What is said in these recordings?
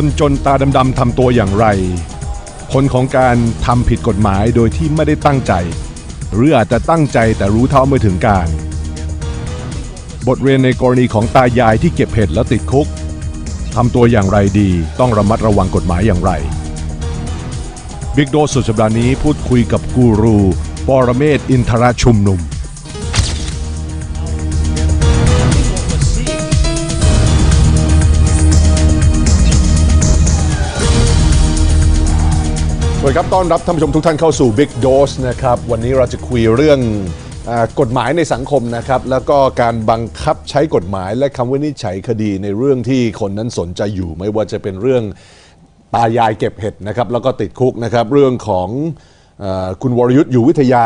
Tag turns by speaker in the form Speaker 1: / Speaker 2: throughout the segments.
Speaker 1: คนจนตาดำๆทำตัวอย่างไร ผลของการทำผิดกฎหมายโดยที่ไม่ได้ตั้งใจ หรืออาจจะตั้งใจแต่รู้เท่าไม่ถึงการ บทเรียนในกรณีของตายายที่เก็บเห็ดแล้วติดคุกทำตัวอย่างไรดี ต้องระมัดระวังกฎหมายอย่างไรบิ๊กโดสุดสัปดาห์นี้พูดคุยกับกูรูปรเมศอินทรชุมนุม วัสดีครับ ต้อนรับท่านผู้ชมทุกท่านเข้าสู่ Big Dose นะครับ วันนี้เราจะคุยเรื่องอกฎหมายในสังคมนะครับ แล้วก็การบังคับใช้กฎหมายและคำวินิจฉัยคดีในเรื่องที่คนนั้นสนใจอยู่ ไม่ว่าจะเป็นเรื่องตายายเก็บเห็ดนะครับ แล้วก็ติดคุกนะครับ เรื่องของอคุณวรยุทธ์อยู่วิทยา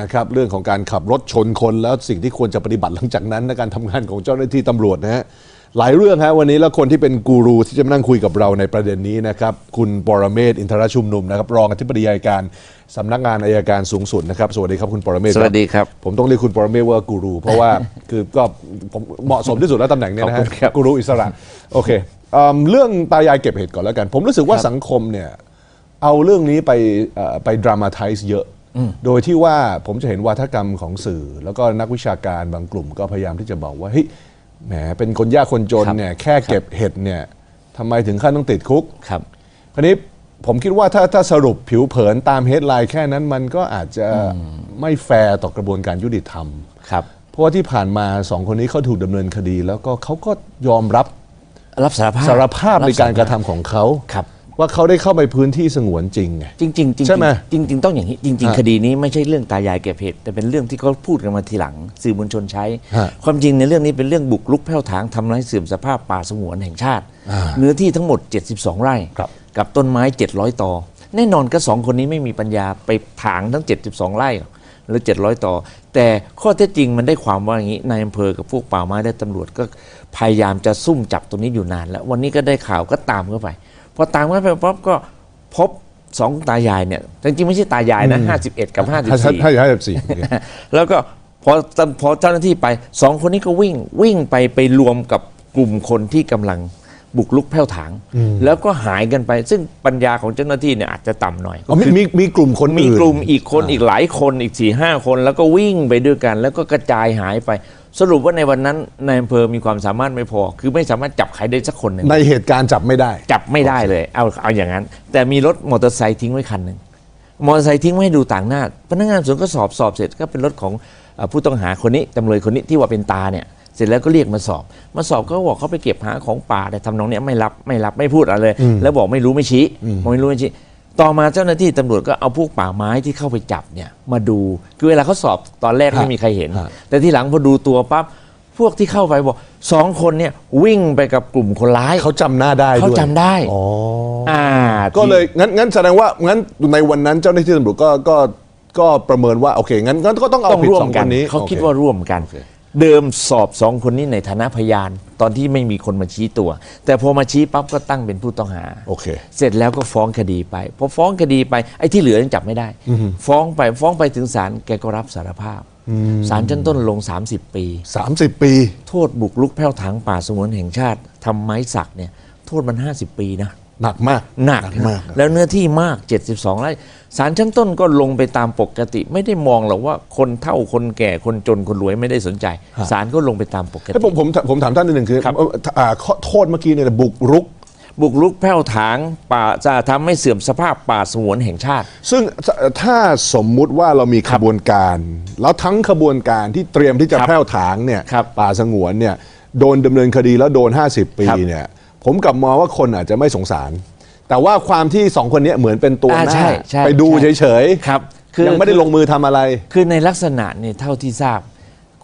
Speaker 1: นะครับ เรื่องของการขับรถชนคนแล้วสิ่งที่ควรจะปฏิบัติหลังจากนั้นในการทำงานของเจ้าหน้าที่ตำรวจนะฮะ หลายเรื่องฮะวันนี้แล้วคนที่เป็นกูรูที่จะมานั่งคุยกับเราในประเด็นนี้นะครับ คุณปรเมศวร์อินทรชุมนุมนะครับ รองอธิบดีอัยการสำนักงานอายการสูงสุดนะครับ สวัสดีครับคุณปรเมศวร์
Speaker 2: สวัสดีครับ
Speaker 1: ผมต้องเรียกคุณปรเมศวร์ว่ากูรู เพราะว่าคือก็ผมเหมาะสมที่สุดแล้วตำแหน่งเนี้นะ
Speaker 2: ขอบ
Speaker 1: ฮะ
Speaker 2: คุณครับ
Speaker 1: กูรูอิสระโอเคเอิ่มเรื่องตายายเก็บเห็ดก่อนแล้วกัน ผมรู้สึกว่าสังคมเนี่ยเอาเรื่องนี้ไปเอ่อไปดรามาไทส์เยอะ โดยที่ว่าผมจะเห็นวาทกรรมของสื่อ แล้วก็นักวิชาการบางกลุ่มก็พยายามที่จะบอกว่าเฮ้ย แหมเป็นคนยากคนจน
Speaker 2: ครับ
Speaker 1: เนี่ยแค่เก็บเห็ดเนี่ยทำไมถึงขั้นต้องติดคุก
Speaker 2: ครับ
Speaker 1: คราวนี้ผมคิดว่าถ้าถ้าสรุปผิวเผินตามเฮดไลน์แค่นั้นมันก็อาจจะไม่แฟร์ต่อกระบวนการยุติธรรม
Speaker 2: ครับ
Speaker 1: เพราะว่าที่ผ่านมาสองคนนี้เขาถูกดำเนินคดี แล้วก็เขาก็ยอมรับ
Speaker 2: รับสารภาพ
Speaker 1: สารภาพในการกระ
Speaker 2: บ
Speaker 1: ทำของเขา
Speaker 2: ครับ
Speaker 1: ว่าเขาได้เข้าไปพื้นที่สงวนจริงไง
Speaker 2: จริงๆจริงๆ
Speaker 1: ใช่ไหม
Speaker 2: จริง ๆ ต้องอย่างนี้จริง
Speaker 1: ฮะ
Speaker 2: ๆ คดีนี้ไม่ใช่เรื่องตายายเก็บเห็ดแต่เป็นเรื่องที่เขาพูดกันมาทีหลัง สื่อมวลชนใช้
Speaker 1: ฮะ
Speaker 2: ความจริงในเรื่องนี้เป็นเรื่องบุกรุกแผ่วถางทำให้เสื่อมสภาพป่าสงวนแห่งชาติ
Speaker 1: อ่า
Speaker 2: เนื้อที่ทั้งหมด 72 ไร่
Speaker 1: ครับ
Speaker 2: กับต้นไม้ 700 ต่อ แน่นอนก็สองคนนี้ไม่มีปัญญาไปถางทั้ง 72 ไร่หรอกหรือ 700 ต่อ แต่ข้อเท็จจริงมันได้ความว่าอย่างนี้นายอำเภอกับพวกป่าไม้และตำรวจก็พยายามจะซุ่มจับตรงนี้อยู่นานแล้ว วันนี้ก็ได้ข่าวก็ตามเข้าไป พอตามเข้าไปปั๊บก็พบสองตายายเนี่ยจริงๆไม่ใช่ตายายนะ51กับ
Speaker 1: ให้
Speaker 2: 54
Speaker 1: ให้ให้แบบสี่โอเค
Speaker 2: แล้วก็พอตพอเจ้าหน้าที่ไปสองคนนี้ก็วิ่งวิ่งไปไปรวมกับกลุ่มคนที่กำลังบุกลุกแผ่วถาง แล้วก็หายกันไป ซึ่งปัญญาของเจ้าหน้าที่เนี่ยอาจจะต่ำหน่อย
Speaker 1: อ๋อมี
Speaker 2: คือ
Speaker 1: มีมีกลุ่มคน
Speaker 2: มี
Speaker 1: อื่น
Speaker 2: กลุ่มอีกคนอีกหลายคนอีกสี่ห้าคน แล้วก็วิ่งไปด้วยกัน แล้วก็กระจายหายไป สรุปว่าในวันนั้นนายอำเภอมีความสามารถไม่พอ คือไม่สามารถจับใครได้สักคนหนึ่ง
Speaker 1: ในเหตุการณ์จับไม่ได้
Speaker 2: จับไม่ได้เลยเอาเอาอย่างนั้น แต่มีรถมอเตอร์ไซค์ทิ้งไว้คันหนึ่งมอเตอร์ไซค์ทิ้งไว้ให้ดูต่างหน้า พนักงานสวนก็สอบสอบเสร็จก็เป็นรถของเอ่อผู้ต้องหาคนนี้จำเลยคนนี้ที่ว่าเป็นตาเนี่ยเสร็จแล้วก็เรียกมาสอบ มาสอบก็บอกเขาไปเก็บหาของป่าแต่ทำนองเนี้ยไม่รับไม่รับไม่พูดอะไรเลย แล้วบอกไม่รู้ไม่ชี้บอกไม่รู้ไม่ชี้ ต่อมาเจ้าหน้าที่ตำรวจก็เอาพวกป่าไม้ที่เข้าไปจับเนี่ยมาดูคือเวลาเขาสอบตอนแรก
Speaker 1: ฮะ
Speaker 2: ไม่มีใครเห็น
Speaker 1: ฮะ
Speaker 2: แต่ที่หลังพอดูตัวปั๊บพวกที่เข้าไปบอกสองคนเนี่ยวิ่งไปกับกลุ่มคนร้าย
Speaker 1: เขาจำหน้าได้
Speaker 2: เขา
Speaker 1: ด้วย
Speaker 2: จำได้
Speaker 1: อ๋อ
Speaker 2: อ่า
Speaker 1: ก็เลยงั้นงั้นแสดงว่างั้นในวันนั้นเจ้าหน้าที่ตำรวจก็ก็ก็ประเมินว่าโอเคงั้นงั้นก็ต้องเอา
Speaker 2: ต้อง
Speaker 1: ผิด
Speaker 2: ร่ว
Speaker 1: ส
Speaker 2: ม
Speaker 1: อง
Speaker 2: กั
Speaker 1: คนนนี้
Speaker 2: เขาคิด
Speaker 1: โอ
Speaker 2: ว่าร่วมกัน เดิมสอบสองคนนี้ในฐานะพยาน ตอนที่ไม่มีคนมาชี้ตัว แต่พอมาชี้ปั๊บก็ตั้งเป็นผู้ต้องหา
Speaker 1: โอเค
Speaker 2: เสร็จแล้วก็ฟ้องคดีไปพอฟ้องคดีไปไอ้ที่เหลือยังจับไม่ได้ ฟ้องไปฟ้องไปถึงศาลแกก็รับสารภาพศาลชั้นต้นลง 30 ปี
Speaker 1: 30 ปี
Speaker 2: โทษบุกรุกแผ่วถางป่าสงวนแห่งชาติทำไม้สักเนี่ยโทษมัน 50 ปีนะ
Speaker 1: หนักมาก
Speaker 2: หนัก
Speaker 1: มาก
Speaker 2: แล้วเนื้อที่มาก 72ไร่ ศาลชั้นต้นก็ลงไปตามปกติ ไม่ได้มองหรอกว่าคนเท่าคนแก่คนจนคนรวยไม่ได้สนใจศาลก็ลงไปตามปก
Speaker 1: ให้
Speaker 2: ติ
Speaker 1: ผมผมผมถามท่านนิดหนึ่งคือ
Speaker 2: ครับ
Speaker 1: เอ่ออ่าข้อโทษเมื่อกี้เนี่ยบุกรุก
Speaker 2: บุกรุกแผ่วถางป่าจะทำให้เสื่อมสภาพป่าสงวนแห่งชาติ
Speaker 1: ซึ่งถ้าสมมุติว่าเรามีขบวนการ แล้วทั้งขบวนการที่เตรียมที่จะ
Speaker 2: ครับ
Speaker 1: แพร่วถางเนี่ย
Speaker 2: ครับ
Speaker 1: ป่าสงวนเนี่ยโดนดำเนินคดีแล้วโดน 50 ปี
Speaker 2: ครับ
Speaker 1: เนี่ยผมกลับมองว่าคนอาจจะไม่สงสาร แต่ว่าความที่สองคนเนี้ยเหมือนเป็นตัว
Speaker 2: อ่า
Speaker 1: หน้า
Speaker 2: ใช่ใช่
Speaker 1: ไปดู
Speaker 2: ใช่
Speaker 1: เฉย
Speaker 2: ครับ
Speaker 1: ๆยังไม่ได้ลงมือทำอะไร
Speaker 2: คือในลักษณะเนี่ยเท่าที่ทราบ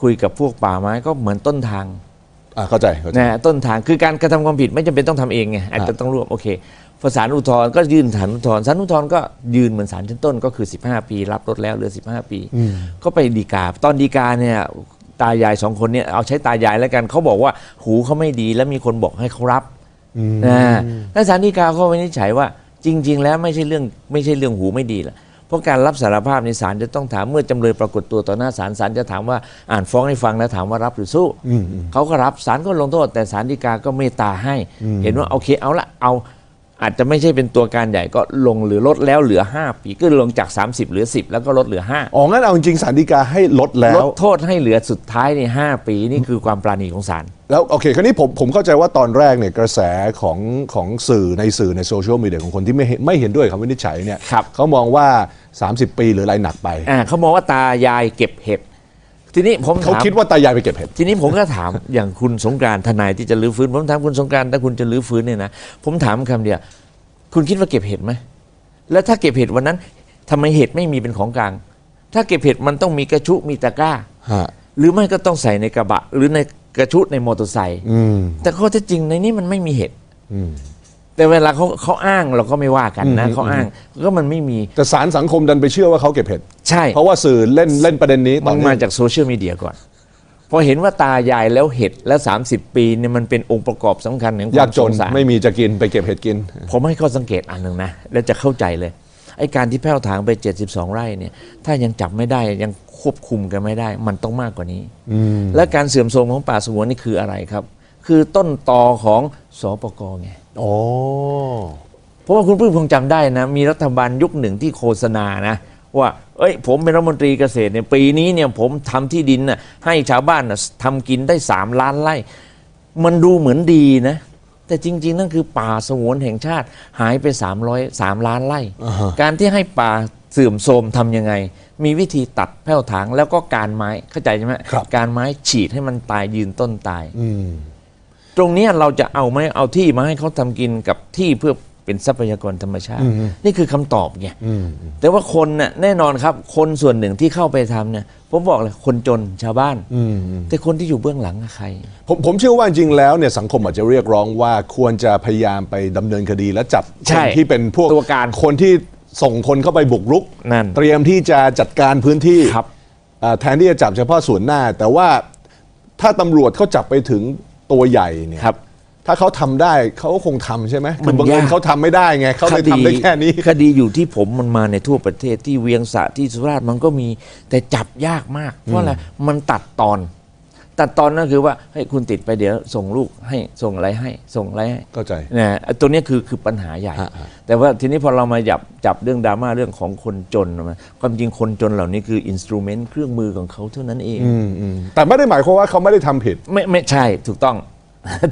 Speaker 2: คุยกับพวกป่าไม้ก็เหมือนต้นทาง
Speaker 1: อ่าเข้าใจเข้าใจ
Speaker 2: นะฮะต้นทางคือการกระทำความผิดไม่จำเป็นต้องทำเองไงอาจจะต้องร่วมโอเคพอศาลอุทธรณ์ก็ยื่นศาลอุทธรณ์ศาลอุทธรณ์ก็ยืนเหมือนศาลชั้นต้นก็คือ 15 ปีรับลดแล้วเหลือ 15 ปี ก็ไปดีกา ตอนดีกาเนี่ยตายายสองคนเนี่ยเอาใช้ตายายแล้วกันเขาบอกว่าหูเขาไม่ดีแล้วมีคนบอกให้เขารับ นะแล้วศาลฎีกาเขาวินิจฉัยว่าจริง ๆ แล้วไม่ใช่เรื่องไม่ใช่เรื่องหูไม่ดีละเพราะการรับสารภาพในศาลจะต้องถามเมื่อจำเลยปรากฏตัวต่อหน้าศาลศาลจะถามว่าอ่านฟ้องให้ฟังแล้วถามว่ารับหรือสู้เขาก็รับศาลก็ลงโทษ แต่ศาลฎีกาก็เมตตาให้ เห็นว่าโอเคเอาละเอา อาจจะไม่ใช่เป็นตัวการใหญ่ก็ลงหรือลดแล้วเหลือ 5 ปีก็ลงจาก 30เหลือ 10 แล้วก็ลดเหลือ 5
Speaker 1: อ๋อ งั้นเอาจริงๆสารดีกาให้ลดแล้
Speaker 2: ล
Speaker 1: ว
Speaker 2: ดโทษให้เหลือสุดท้ายใน 5 ปีนี่คือความปราณีของศาล
Speaker 1: แล้วโอเคคราวนี้ผมผมเข้าใจว่าตอนแรกเนี่ยกระแสของของสื่อในสื่อในโซเชียลมีเดียของคนที่ไม่เห็นไม่เห็นด้วยคำวินิจฉัยเนี่ย
Speaker 2: ครับ
Speaker 1: เขามองว่า 30 ปีหรืออะไรหนักไป
Speaker 2: อ่าเขามองว่าตายายเก็บเห็ด ทีนี้ผม
Speaker 1: เขา
Speaker 2: ถาม
Speaker 1: คิดว่าตายายไปเก็บเห็ด
Speaker 2: ทีนี้ผมก็ถาม อย่างคุณสงกรานต์ทนายที่จะรื้อฟื้น ผมถามคุณสงกรานต์ถ้าคุณจะรื้อฟื้นเนี่ยนะผมถามคำเดียวคุณคิดว่าเก็บเห็ดไหมแล้วถ้าเก็บเห็ดวันนั้นทำไมเห็ดไม่มีเป็นของกลาง ถ้าเก็บเห็ดมันต้องมีกระชุมีตะกร้า
Speaker 1: ฮะ
Speaker 2: หรือไม่ก็ต้องใส่ในกระบะ หรือในกระชุในมอเตอร์ไซค์
Speaker 1: อืม
Speaker 2: แต่ข้อเท็จจริงในนี้มันไม่มีเห็ด
Speaker 1: อืม
Speaker 2: แต่เวลาเขาเขาอ้างเราก็ไม่ว่ากันนะ
Speaker 1: อืม
Speaker 2: เขาอ้างก็มันไม่มี
Speaker 1: แต่สารสังคมดันไปเชื่อว่าเขาเก็บเห็ด
Speaker 2: ใช่
Speaker 1: เพราะว่าสื่อเล่นเล่นประเด็นนี้ต
Speaker 2: มั
Speaker 1: อน
Speaker 2: น
Speaker 1: นี้
Speaker 2: มาจากโซเชียลมีเดียก่อน พอเห็นว่าตายายแล้วเห็ดแล้ว30 ปีเนี่ยมันเป็นองค์ประกอบสำคัญของคากม
Speaker 1: ยาวจ
Speaker 2: ส
Speaker 1: น
Speaker 2: งสาร
Speaker 1: ไม่มีจะกินไปเก็บเห็ดกิน
Speaker 2: ผมให้ข้อสังเกตอันหนึ่งนะ แล้วจะเข้าใจเลยไอ้การที่แผ้วถางไป 72 ไร่เนี่ย ถ้ายังจับไม่ได้ยังควบคุมกันไม่ได้ มันต้องมากกว่านี้ และการเสื่อมโทรมของป่าสงวนนี่คืออะไรครับ คือต้นตอของสปกไง
Speaker 1: อ๋อ
Speaker 2: เพราะว่าคุณพึ่งคงจำได้นะ มีรัฐบาลยุคหนึ่งที่โฆษณานะว่า เอ้ย ผมเป็นรัฐมนตรีเกษตรเนี่ยปีนี้เนี่ยผมทำที่ดินน่ะให้ชาวบ้านน่ะทำกินได้3ล้านไร่ มันดูเหมือนดีนะ แต่จริง ๆ นั่นคือป่าสงวนแห่งชาติหายไป300 3ล้านไร่
Speaker 1: อ่าฮะ
Speaker 2: การที่ให้ป่าเสื่อมโทรมทำยังไง มีวิธีตัดแผ้วถางแล้วก็การไม้เข้าใจใช่ไหม
Speaker 1: ครับ
Speaker 2: การไม้ฉีดให้มันตายยืนต้นตาย
Speaker 1: อืม
Speaker 2: ตรงเนี้ยเราจะเอาไหมเอาที่มาให้เขาทำกินกับที่เพื่อเป็นทรัพยากรธรรมชาติ นี่คือคำตอบไง
Speaker 1: อืม
Speaker 2: แต่ว่าคนน่ะแน่นอนครับ คนส่วนหนึ่งที่เข้าไปทำเนี่ยผมบอกเลยคนจนชาวบ้าน
Speaker 1: อืมอืม
Speaker 2: แต่คนที่อยู่เบื้องหลังอะใคร
Speaker 1: ผมผมเชื่อว่าจริงๆแล้วเนี่ยสังคมอาจจะเรียกร้องว่าควรจะพยายามไปดำเนินคดีและจับ
Speaker 2: ใช่
Speaker 1: คนที่เป็นพวก
Speaker 2: ตัวการ
Speaker 1: คนที่ส่งคนเข้าไปบุกรุก
Speaker 2: นั่น
Speaker 1: เตรียมที่จะจัดการพื้นที่
Speaker 2: ครับ
Speaker 1: อ่าแทนที่จะจับเฉพาะส่วนหน้า แต่ว่าถ้าตำรวจเขาจับไปถึง ตัวใหญ่เนี่ย
Speaker 2: ครับ
Speaker 1: ถ้าเขาทำได้เขาก็คงทำใช่ไหม
Speaker 2: มั
Speaker 1: คือนบังเอิญ
Speaker 2: ยาก
Speaker 1: เขาทำไม่ได้ไงเขาเลยทำได้แค่นี้
Speaker 2: คดีอยู่ที่ผมมันมาในทั่วประเทศที่เวียงสะที่สุราษฎร์มันก็มีแต่จับยากมาก เพราะอะไรมันตัดตอน ตัดตอนนั่นคือว่าให้ยคุณติดไปเดี๋ยวส่งลูกให้ส่งอะไรให้ส่งอะไรให้
Speaker 1: เข้าใจ
Speaker 2: นะตัวเนี้ยคือคือปัญหาใหญ่
Speaker 1: ฮะฮะ
Speaker 2: แต่ว่าทีนี้พอเรามาจับจับเรื่องดราม่าเรื่องของคนจนมาความจริงคนจนเหล่านี้คืออินสตูเมนต์เครื่องมือของเขาเท่านั้นเอง
Speaker 1: อืมอืมแต่ไม่ได้หมายความว่าเขาไม่ได้ทำผิด
Speaker 2: ไม่ไม่ใช่ถูกต้อง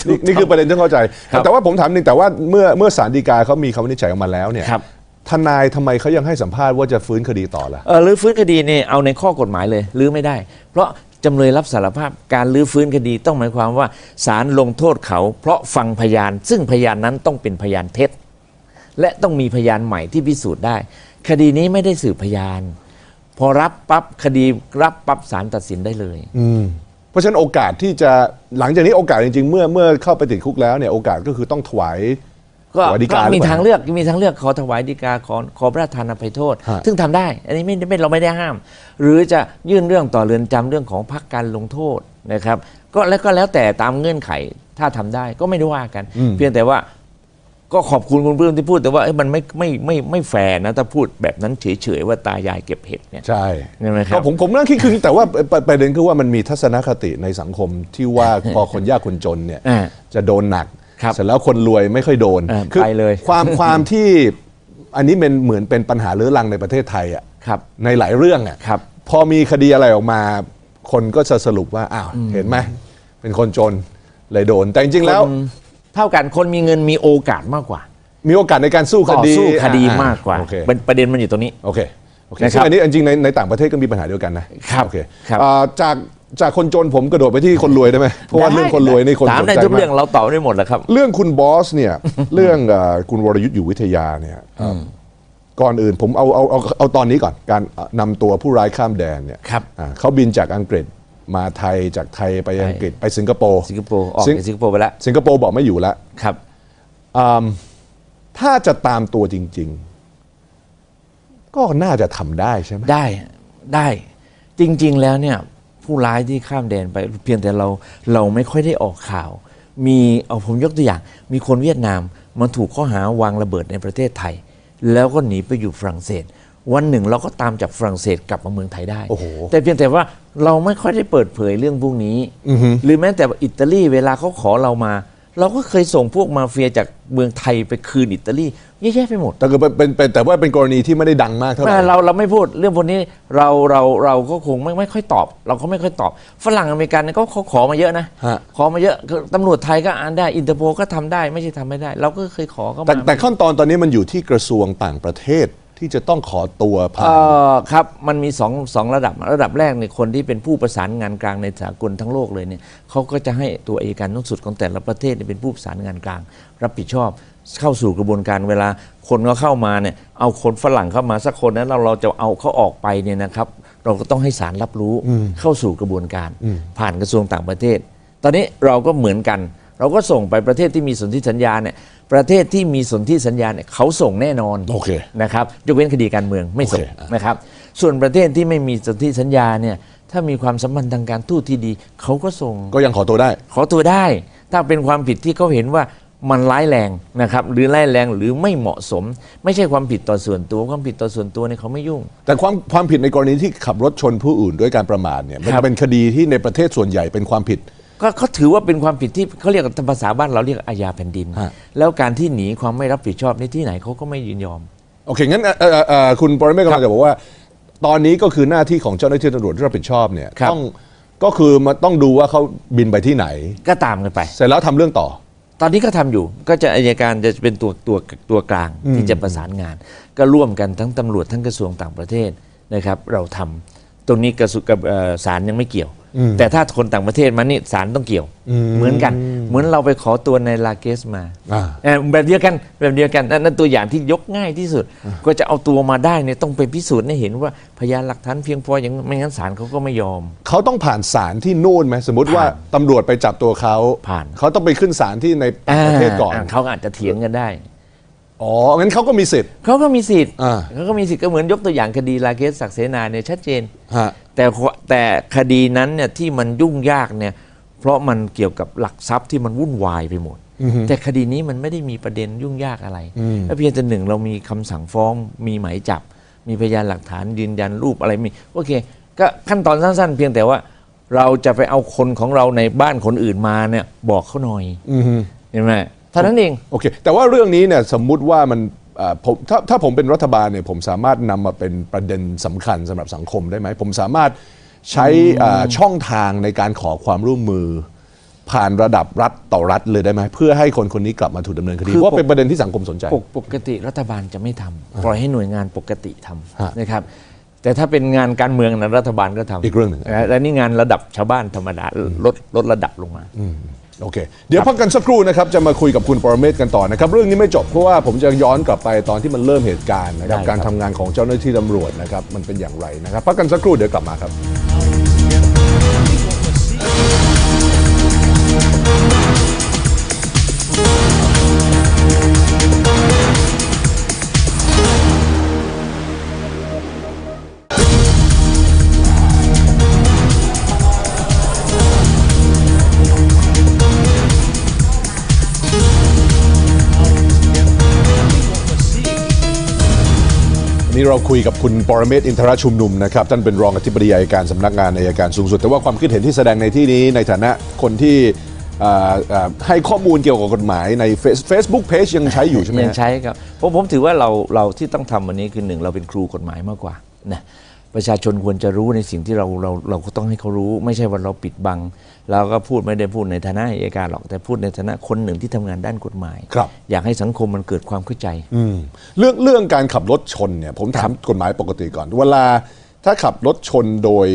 Speaker 2: ถู
Speaker 1: นี่
Speaker 2: กต้ง
Speaker 1: นี่คือประเด็นที่เข้าใจ
Speaker 2: ครับ
Speaker 1: แต่ว่าผมถามหนึ่งแต่ว่าเมื่อเมื่อศาลฎีกาเขามีคำวินิจฉัยออกมาแล้วเนี่ย
Speaker 2: ครับ
Speaker 1: ทนายทำไมเขายังให้สัมภาษณ์ว่าจะฟื้นคดีต่อล่ะ
Speaker 2: เออรื้อฟื้นคดีเนี่ยเอาในข้อกฎหมายเลยรื้อไม่ได้ เพราะ จำเลยรับสารภาพการรื้อฟื้นคดีต้องหมายความว่าศาลลงโทษเขา เพราะฟังพยาน ซึ่งพยานนั้นต้องเป็นพยานเท็จ และต้องมีพยานใหม่ที่พิสูจน์ได้ คดีนี้ไม่ได้สืบพยาน พอรับปั๊บคดีรับปั๊บศาลตัดสินได้เลย
Speaker 1: อืมเพราะฉะนั้นโอกาสที่จะหลังจากนี้โอกาสจริงๆ เมื่อเมื่อเข้าไปติดคุกแล้วเนี่ยโอกาสก็คือต้องถวาย
Speaker 2: ก็
Speaker 1: ถวายฎี
Speaker 2: ก็
Speaker 1: กาหรือ
Speaker 2: มี
Speaker 1: เปล่า
Speaker 2: ทางเลือกมีทางเลือกขอถวายฎีกาขอขอพระราชทานอภัยโทษ
Speaker 1: ฮะ
Speaker 2: ซึ่งทำได้ อันนี้ไม่ไม่เราไม่ได้ห้าม หรือจะยื่นเรื่องต่อเรือนจำเรื่องของพักการลงโทษนะครับ ก็แล้วก็แล้วแต่ตามเงื่อนไขถ้าทำได้ก็ไม่ได้ว่ากัน เพียงแต่ว่าก็ขอบคุณคุณปลื้มที่พูดแต่ว่าเอ้ยมันไม่ไม่ไม่ไม่แฟร์นะถ้าพูดแบบนั้นเฉยๆว่าตายายเก็บเห็ดเนี่ย
Speaker 1: ใช่
Speaker 2: ใช่ไหมครับ
Speaker 1: ก็ผมผมนั่งคิดคือแต่ว่าประประเด็นคือว่ามันมีทัศนคติในสังคมที่ว่าพอคนยากคนจนเนี่ย
Speaker 2: อ่า
Speaker 1: จะโดนหนัก
Speaker 2: ครับ
Speaker 1: เสร็จแล้วคนรวยไม่ค่อยโดน
Speaker 2: อ่า
Speaker 1: คื
Speaker 2: ไปเลย
Speaker 1: ความความที่อันนี้เป็นเหมือนเป็นปัญหาเรื้อรังในประเทศไทยอะ
Speaker 2: ครับ
Speaker 1: ในหลายเรื่องอะ
Speaker 2: ครับ
Speaker 1: พอมีคดีอะไรออกมา คนก็จะสรุปว่าอ้าวเห็นไหมเป็นคนจนเลยโดน แต่จริงๆแล้ว
Speaker 2: คนเท่ากันคนมีเงินมีโอกาสมากกว่า
Speaker 1: มีโอกาสในการสู้ค
Speaker 2: ต่อ
Speaker 1: ดี
Speaker 2: สู้คดี
Speaker 1: อ่
Speaker 2: มากกว่า
Speaker 1: โอเค
Speaker 2: เป็นประเด็นมันอยู่ตรงนี้
Speaker 1: โอเคโอเค
Speaker 2: นะครับ
Speaker 1: ซึ่งอันนี้จริงๆในในต่างประเทศก็มีปัญหาเดียวกันนะครับโอเค
Speaker 2: ครับ
Speaker 1: อ่าจาก จากคนจนผมกระโดดไปที่คนรวยได้ไหมเพราะว่าเรื่องคนรวยนี่คน
Speaker 2: ถาม
Speaker 1: สน
Speaker 2: ได้
Speaker 1: ใจ
Speaker 2: ทุก
Speaker 1: มา
Speaker 2: เรื่อง
Speaker 1: ก
Speaker 2: เราตอบได้หมดแหละครับ
Speaker 1: เรื่องคุณบอสเนี่ย เรื่องเอ่อคุณวรยุทธ์อยู่วิทยาเนี่ยก่อนอื่นผมเอาเอาเอาเอาตอนนี้ก่อนการนำตัวผู้ร้ายข้ามแดนเนี่ย
Speaker 2: ครับ
Speaker 1: อ่าเขาบินจากอังกฤษมาไทยจากไทยไปอังกฤษไปสิงคโปร์
Speaker 2: สิงคโปร์ออก
Speaker 1: สิง
Speaker 2: จากสิงคโปร์ไปแล้ว
Speaker 1: สิงคโปร์บอกไม่อยู่แล้ว
Speaker 2: ครับ
Speaker 1: อืมถ้าจะตามตัวจริง ๆ ก็น่าจะทำได้ใช่ไหม
Speaker 2: ได้ได้จริง ๆ แล้วเนี่ย ผู้ร้ายที่ข้ามแดนไป เพียงแต่เราเราไม่ค่อยได้ออกข่าว มีเอาผมยกตัวอย่าง มีคนเวียดนามมาถูกข้อหาวางระเบิดในประเทศไทย แล้วก็หนีไปอยู่ฝรั่งเศส วันหนึ่งเราก็ตามจากฝรั่งเศสกลับมาเมืองไทยได้
Speaker 1: โอ้โห
Speaker 2: แต่เพียงแต่ว่าเราไม่ค่อยได้เปิดเผยเรื่องพวกนี้ หรือแม้แต่ว่าอิตาลีเวลาเขาขอเรามา เราก็เคยส่งพวกมาเฟียจากเมืองไทยไปคืนอิตาลีเยอะแยะไปหมด
Speaker 1: แต่ก็เป็นเป็นเป็นแต่ว่าเป็นกรณีที่ไม่ได้ดังมากเท่าไหร่
Speaker 2: ไม่เราเราไม่พูดเรื่องพวกนี้เราเราเราก็คงไม่ไม่ค่อยตอบ เราก็ไม่ค่อยตอบ ฝรั่งอเมริกันเนี่ยก็เขาขอมาเยอะนะ
Speaker 1: ฮะ
Speaker 2: ขอมาเยอะคือตำรวจไทยก็อ่านได้อินเตอร์โพก็ทำได้ไม่ใช่ทำไม่ได้ เราก็เคยขอเข้า
Speaker 1: แต่
Speaker 2: มา
Speaker 1: แต่ขั้นตอนตอนนี้มันอยู่ที่กระทรวงต่างประเทศ ที่จะต้องขอตัวผ่าน
Speaker 2: เอ่อครับมันมีสองสองระดับระดับแรกเนี่ยคนที่เป็นผู้ประสานงานกลางในสากลทั้งโลกเลยเนี่ยเขาก็จะให้ตัวอัยการสูงสุดของแต่ละประเทศเนี่ยเป็นผู้ประสานงานกลาง รับผิดชอบเข้าสู่กระบวนการเวลาคนเขาเข้ามาเนี่ยเอาคนฝรั่งเข้ามาสักคนนั้นเราเราจะเอาเขาออกไปเนี่ยนะครับ เราก็ต้องให้ศาลรับรู้เข้าสู่กระบวนการ ผ่านกระทรวงต่างประเทศ ตอนนี้เราก็เหมือนกัน เราก็ส่งไปประเทศที่มีสนธิสัญญาเนี่ย ประเทศที่มีสนธิสัญญาเนี่ยเขาส่งแน่นอน
Speaker 1: โอเค
Speaker 2: นะครับยกเว้นคดีการเมืองไม่ส่ง
Speaker 1: โอเคอะ
Speaker 2: นะครับ ส่วนประเทศที่ไม่มีสนธิสัญญาเนี่ยถ้ามีความสัมพันธ์ทางการทูตที่ดี เขาก็ส่ง
Speaker 1: ก็ยังขอตัวได้
Speaker 2: ขอตัวได้ ถ้าเป็นความผิดที่เขาเห็นว่ามันร้ายแรงนะครับหรือร้ายแรงหรือไม่เหมาะสม ไม่ใช่ความผิดต่อส่วนตัวความผิดต่อส่วนตัวเนี่ยเขาไม่ยุ่ง
Speaker 1: แต่ความความผิดในกรณีที่ขับรถชนผู้อื่นด้วยการประมาทเนี่ยมัน
Speaker 2: ครับ
Speaker 1: เป็นคดีที่ในประเทศส่วนใหญ่เป็นความผิด
Speaker 2: ก็เขาถือว่าเป็นความผิดที่เขาเรียกภาษาบ้านเราเรียกอาญาแผ่นดิน
Speaker 1: ฮะ
Speaker 2: แล้วการที่หนีความไม่รับผิดชอบในที่ไหนเขาก็ไม่ยินยอม
Speaker 1: โอเค งั้นเอ่อเอ่อเอ่อคุณปรเมศกำลังจะบอกว่า ตอนนี้ก็คือหน้าที่ของเจ้าหน้าที่ตำรวจที่รับผิดชอบเนี่ย
Speaker 2: ครับ
Speaker 1: ต้องก็คือมาต้องดูว่าเขาบินไปที่ไหน
Speaker 2: ก็ตามกันไป
Speaker 1: เสร็จแล้วทำเรื่องต่อ
Speaker 2: ตอนนี้ก็ทำอยู่ก็จะอายการจะเป็นตัวตัวตัวกลางที่จะประสานงาน ก็ร่วมกันทั้งตำรวจทั้งกระทรวงต่างประเทศนะครับ เราทำตรงนี้กระทรวงกับเอ่อศาลยังไม่เกี่ยว แต่ถ้าคนต่างประเทศมานี่ศาลต้องเกี่ยว เหมือนกัน เหมือนเราไปขอตัวในลาเกสมา
Speaker 1: อ่า
Speaker 2: เอ่อแบบเดียวกันแบบเดียวกันนั่นนั่นตัวอย่างที่ยกง่ายที่สุด ก็จะเอาตัวมาได้เนี่ยต้องไปพิสูจน์ให้เห็นว่าพยานหลักฐานเพียงพออย่างไม่งั้นศาลเขาก็ไม่ยอม
Speaker 1: เขาต้องผ่านศาลที่นู่นไหมสมมติว่า
Speaker 2: ผ่าน
Speaker 1: ตำรวจไปจับตัวเขา
Speaker 2: ผ่าน
Speaker 1: เขาต้องไปขึ้นศาลที่ในต่างประเทศก่อนา
Speaker 2: เขาอาจจะเถียงกันได้
Speaker 1: อ๋อ งั้นเขาก็มีสิทธิ์
Speaker 2: เขาก็มีสิทธิ์
Speaker 1: อ่า
Speaker 2: เขาก็มีสิทธิ์ก็เหมือนยกตัวอย่างคดีลาเกสศักดิ์เสนาเนี่ยชัดเจน
Speaker 1: ฮะ
Speaker 2: แต่ขแต่คดีนั้นเนี่ยที่มันยุ่งยากเนี่ยเพราะมันเกี่ยวกับหลักทรัพย์ที่มันวุ่นวายไปหมด แต่คดีนี้มันไม่ได้มีประเด็นยุ่งยากอะไรแล้วเพียงแต่หนึ่งเรามีคำสั่งฟ้องมีหมายจับ มีพยานหลักฐานยืนยันรูปอะไรมีโอเค ก็ขั้นตอนสั้นๆ เพียงแต่ว่าเราจะไปเอาคนของเราในบ้านคนอื่นมาเนี่ยบอกเขาหน่อย
Speaker 1: อือฮึ
Speaker 2: เห็นไหมเท่านั้นเอง
Speaker 1: โอเค แต่ว่าเรื่องนี้เนี่ยสมมุติว่ามันอ่า ผมถ้าถ้าผมเป็นรัฐบาลเนี่ยผมสามารถนำมาเป็นประเด็นสำคัญสำหรับสังคมได้ไหม ผมสามารถใช้อ่าช่องทางในการขอความร่วมมือ ผ่านระดับรัฐต่อรัฐเลยได้ไหม เพื่อให้คนคนนี้กลับมาถูกดำเนินคดี
Speaker 2: คือ
Speaker 1: เพราะว่าเป็นประเด็นที่สังคมสนใจ
Speaker 2: ปกปกติรัฐบาลจะไม่ทำปล่อยให้หน่วยงานปกติท
Speaker 1: ฮะำ
Speaker 2: นะครับแต่ถ้าเป็นงานการเมืองนะรัฐบาลก็ทำ
Speaker 1: อีกเรื่องหนึ่งะ
Speaker 2: และนี่งานระดับชาวบ้านธรรมดาลดลดระดับลงมา
Speaker 1: โอเค เดี๋ยวพักกันสักครู่นะครับ จะมาคุยกับคุณปรเมศกันต่อนะครับ เรื่องนี้ไม่จบเพราะว่าผมจะย้อนกลับไปตอนที่มันเริ่มเหตุการณ์นะครับ
Speaker 2: ได้ครับ
Speaker 1: การทำงานของเจ้าหน้าที่ตำรวจนะครับ มันเป็นอย่างไรนะครับ พักกันสักครู่เดี๋ยวกลับมาครับ นี้เราคุยกับคุณปรเมศต์อินทรชุมนุมนะครับท่านเป็นรองอธิบดีอายการสำนักงานอายการสูงสุด แต่ว่าความคิดเห็นที่แสดงในที่นี้ในฐานะคนที่ให้ข้อมูลเกี่ยวกับกฎหมายใน Facebook Page ยังใช้อยู่ใช่ไหม
Speaker 2: ยังใช้ครับผมผมถือว่าเราเราที่ต้องทำวันนี้คือหนึ่งเราเป็นครูกฎหมายมากกว่านะ ประชาชนควรจะรู้ในสิ่งที่เราเราเราก็ต้องให้เขารู้ ไม่ใช่ว่าเราปิดบัง เราก็พูดไม่ได้พูดในฐานะอัยการหรอกแต่พูดในฐานะคนหนึ่งที่ทำงานด้านกฎหมาย
Speaker 1: ครับ
Speaker 2: อยากให้สังคมมันเกิดความเข้าใจ
Speaker 1: อืมเรื่องเรื่องการขับรถชนเนี่ยผมถามกฎหมายปกติก่อน เวลาถ้าขับรถชนโดย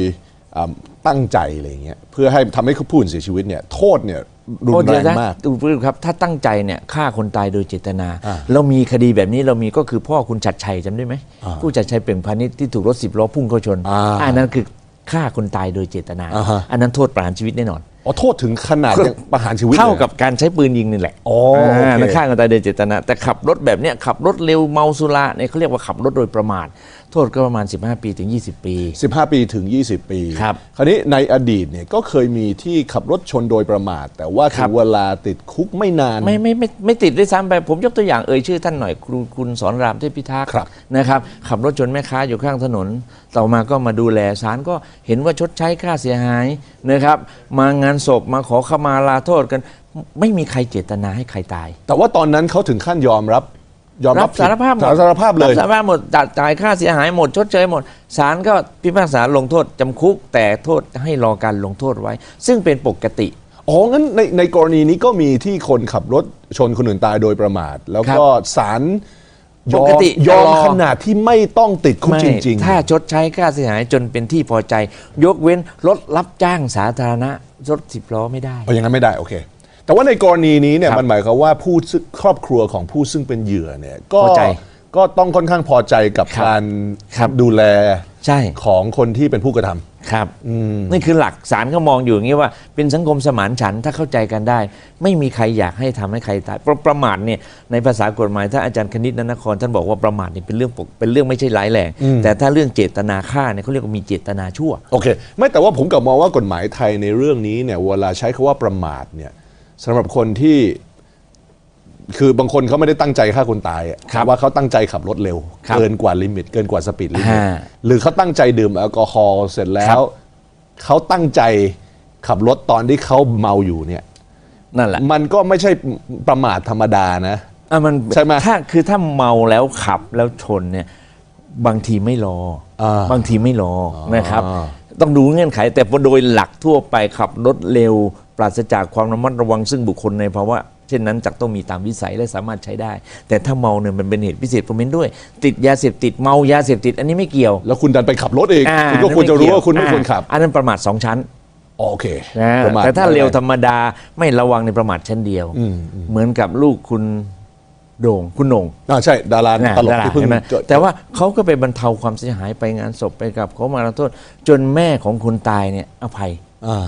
Speaker 1: อ่าตั้งใจอะไรอย่างเงี้ยเพื่อให้ทำให้ผู้อื่นเสียชีวิตเนี่ยโทษเนี่ย รุน
Speaker 2: โอ้
Speaker 1: แร
Speaker 2: เดี๋ยว
Speaker 1: ง
Speaker 2: นะ
Speaker 1: มาก
Speaker 2: ดูครับ ถ้าตั้งใจเนี่ยฆ่าคนตายโดยเจตนา
Speaker 1: อ่า
Speaker 2: เรามีคดีแบบนี้เรามีก็คือพ่อคุณชัดชัยจำได้ไหม
Speaker 1: อ่า
Speaker 2: ผู้ชัดชัยเปล่งพาณิชย์ที่ถูกรถสิบล้อพุ่งเข้าชน
Speaker 1: อ่า
Speaker 2: อันนั้นคือฆ่าคนตายโดยเจตนา
Speaker 1: อ่าฮะ
Speaker 2: อันนั้นโทษประหารชีวิตแน่นอน
Speaker 1: อ๋อโทษถึงขนาดยังประหารชีวิตลย
Speaker 2: เท่ากับการใช้ปืนยิงนี่แหละ
Speaker 1: อ๋อโอเคา
Speaker 2: นั่นฆ่าคนตายโดยเจตนา แต่ขับรถแบบเนี้ยขับรถเร็วเมาสุราเนี่ยเขาเรียกว่าขับรถโดยประมาท โทษก็ประมาณ 15 ปีถึง 20 ปี
Speaker 1: 15 ปีถึง 20 ปี
Speaker 2: ครับ
Speaker 1: คราวนี้ในอดีตเนี่ยก็เคยมีที่ขับรถชนโดยประมาท แต่ว่า
Speaker 2: ครั
Speaker 1: ถึ
Speaker 2: บ
Speaker 1: งเวลาติดคุกไม่นาน
Speaker 2: ไม่ไม่ไม่ไม่ติดด้วยซ้ำไป ผมยกตัวอย่างเอ่ยชื่อท่านหน่อยครูคุณสอนรามเทพิทักษ์
Speaker 1: ครับ
Speaker 2: นะครับขับรถชนแม่ค้าอยู่ข้างถนน ต่อมาก็มาดูแลศาลก็เห็นว่าชดใช้ค่าเสียหายนะครับ มางานศพมาขอขมาลาโทษกัน ไม่มีใครเจตนาให้ใครตาย
Speaker 1: แต่ว่าตอนนั้นเขาถึงขั้นยอมรับ ยอม
Speaker 2: รั
Speaker 1: รั
Speaker 2: บบสารภาพหมด
Speaker 1: สารภาพเลย
Speaker 2: รับสารภาพหมดจ่ายจ่ายค่าเสียหายหมดชดเชยหมดศาลก็พิพากษาลงโทษจำคุก แต่โทษให้รอการลงโทษไว้ ซึ่งเป็นปกติ
Speaker 1: อ๋องั้นในในกรณีนี้ก็มีที่คนขับรถชนคนอื่นตายโดยประมาท แล้วก็ศาลยอ
Speaker 2: ปก
Speaker 1: ม
Speaker 2: ติ
Speaker 1: ยอม
Speaker 2: จะรอ
Speaker 1: ขนาดที่ไม่ต้องติดคุก
Speaker 2: ไม่
Speaker 1: จริง ๆ
Speaker 2: ถ้าชดใช้ค่าเสียหายจนเป็นที่พอใจ ยกเว้นรถรับจ้างสาธารณะ รถสิบล้อไม่ได้
Speaker 1: เอาอย่างนั้นไม่ได้โอเค แต่ว่าในกรณีนี้เนี่ย
Speaker 2: ครับ
Speaker 1: มันหมายความว่าผู้ซึ่งครอบครัวของผู้ซึ่งเป็นเหยื่อเนี่ยก็
Speaker 2: พอใจ
Speaker 1: ก็ต้องค่อนข้างพอใจกับ
Speaker 2: ครับ
Speaker 1: การ
Speaker 2: ครับ
Speaker 1: ดูแล
Speaker 2: ใช่
Speaker 1: ของคนที่เป็นผู้กระทำ
Speaker 2: ครับนี่คือหลักศาลก็มองอยู่อย่างนี้ว่าเป็นสังคมสมานฉันท์ถ้าเข้าใจกันได้ ไม่มีใครอยากให้ทำให้ใครตายเพราะประมาทเนี่ยในภาษากฎหมายถ้าอาจารย์คณิตนนคร ท่านบอกว่าประมาทเนี่ยเป็นเรื่องปกเป็นเรื่องไม่ใช่ร้ายแรง แต่ถ้าเรื่องเจตนาฆ่าเนี่ยเขาเรียกว่ามีเจตนาชั่ว
Speaker 1: โอเค ไม่แต่ว่าผมกลับมองว่ากฎหมายไทยในเรื่องนี้เนี่ยเวลาใช้คาว่าประมาทเนี่ยสำหรับคนที่ คือบางคนเขาไม่ได้ตั้งใจฆ่าคนตายอะ
Speaker 2: ครับ
Speaker 1: ว่าเขาตั้งใจขับรถเร็ว
Speaker 2: ครับ
Speaker 1: เกินกว่าลิมิต เกินกว่าสปีดลิมิต
Speaker 2: ฮะ
Speaker 1: หรือเขาตั้งใจดื่มแอลกอฮอล์เสร็จแล้
Speaker 2: ครั
Speaker 1: ว
Speaker 2: บ
Speaker 1: เขาตั้งใจขับรถตอนที่เขาเมาอยู่เนี่ย
Speaker 2: นั่นแหละ
Speaker 1: มันก็ไม่ใช่ประมาทธรรมดานะ
Speaker 2: อะมัน
Speaker 1: ใช่ไหม
Speaker 2: ถ้าคือถ้าเมาแล้วขับแล้วชนเนี่ย บางทีไม่รออา บางทีไม่รออนะครับ ต้องดูเงื่อนไข แต่โดยหลักทั่วไปขับรถเร็ว ปราศจากความระมัดระวังซึ่งบุคคลในภาวะ เช่นนั้นจักต้องมีตามวิสัยและสามารถใช้ได้ แต่ถ้าเมาเนี่ยมันเป็นเหตุพิเศษผมเห็นด้วย ติดยาเสพติดเมายาเสพติดอันนี้ไม่เกี่ยว
Speaker 1: แล้วคุณดันไปขับรถเอง
Speaker 2: อ่า
Speaker 1: คุณก็ควรจะรู้ว่าคุณไม่
Speaker 2: อ่
Speaker 1: ควรขับ
Speaker 2: อันนั้นประมาทสองชั้น
Speaker 1: อ๋อโอเค
Speaker 2: นะ
Speaker 1: ประมท
Speaker 2: แต่ถ้าเร็วธรรมดาไม่ระวังในประมาทชั้นเดียว เหมือนกับลูกคุณโด่งคุณโหน่ง
Speaker 1: อ่าใช่ ดารา
Speaker 2: นะ
Speaker 1: ตลก
Speaker 2: ดารา
Speaker 1: ที่เพิ่ง
Speaker 2: เห็นไหม
Speaker 1: เกิด
Speaker 2: แต่ว่าเขาก็ไปบรรเทาความเสียหายไปงานศพไปกับเขามาขอโทษ จนแม่ของคนตายเนี่ยอภัย
Speaker 1: อ่า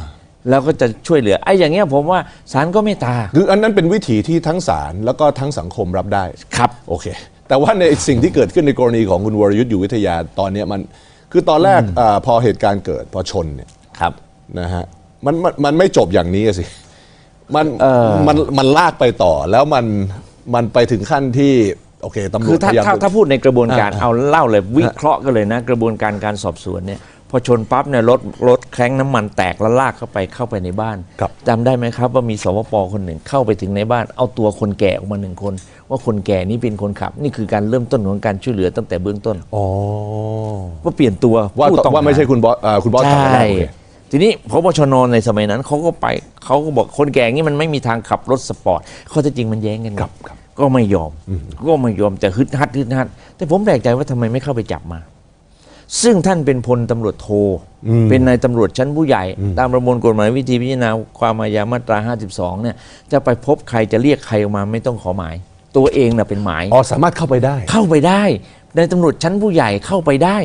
Speaker 2: แล้วก็จะช่วยเหลือไอ้อย่างเงี้ยผมว่าศาลก็ไม่ตา
Speaker 1: คืออันนั้นเป็นวิถีที่ทั้งศาลแล้วก็ทั้งสังคมรับได้
Speaker 2: ครับ
Speaker 1: โอเค แต่ว่าในสิ่งที่เกิดขึ้นในกรณีของคุณวรยุทธ์อยู่วิทยาตอนเนี้ยมัน คือตอนแรกอาพอเหตุการณ์เกิดพอชนเนี่ย
Speaker 2: ครับ
Speaker 1: นะฮะมันมันมันไม่จบอย่างนี้อะสิ มัน
Speaker 2: เอ่อ
Speaker 1: มันมันลากไปต่อแล้วมันมันไปถึงขั้นที่โอเคตำร
Speaker 2: คื
Speaker 1: ว
Speaker 2: อ
Speaker 1: จ
Speaker 2: ถ้า
Speaker 1: พยายาม
Speaker 2: ถ้าถ้าพูดในกระบวนการ
Speaker 1: อ่า
Speaker 2: เอาเล่าเลยวิเคราะห์กันเลยนะ กระบวนการการสอบสวนเนี่ย พอชนปั๊บเนี่ยรถรถแคร้งน้ำมันแตกแล้วลากเข้าไปเข้าไปในบ้าน
Speaker 1: ครับ
Speaker 2: จำได้ไหมครับว่ามีสวปคนหนึ่งเข้าไปถึงในบ้าน เอาตัวคนแก่ออกมาหนึ่งคน ว่าคนแก่นี้เป็นคนขับ นี่คือการเริ่มต้นของการช่วยเหลือตั้งแต่เบื้องต้น
Speaker 1: อ๋อ
Speaker 2: ว่าเปลี่ยนตัว
Speaker 1: ว่า
Speaker 2: ผู้ต้อง
Speaker 1: ว่าไม่ใช่
Speaker 2: ห
Speaker 1: คุณบอสอ่าคุณบอส
Speaker 2: ใช
Speaker 1: ขับมาแล้่วโอเค
Speaker 2: ทีนี้พบชนในสมัยนั้นเขาก็ไปเขาก็บอกคนแก่งี้มันไม่มีทางขับรถสปอร์ตข้อเท็จจริงมันแย้งกันไง
Speaker 1: ครับครับ
Speaker 2: ก็ไม่ยอม ก็ไม่ยอมแต่ฮึดฮัดฮึดฮัดแต่ผมแปลกใจว่าทำไมไม่เข้าไปจับมา ซึ่งท่านเป็นพลตำรวจโท เป็นนายตำรวจชั้นผู้ใหญ่ ตามประมวลกฎหมายวิธีพิจารณาความอาญามาตรา 52 เนี่ย จะไปพบใครจะเรียกใครออกมาไม่ต้องขอหมาย ตัวเองน่ะเป็นหมาย
Speaker 1: อ๋อสามารถเข้าไปได้
Speaker 2: เข้าไปได้นายตำรวจชั้นผู้ใหญ่เข้าไปได้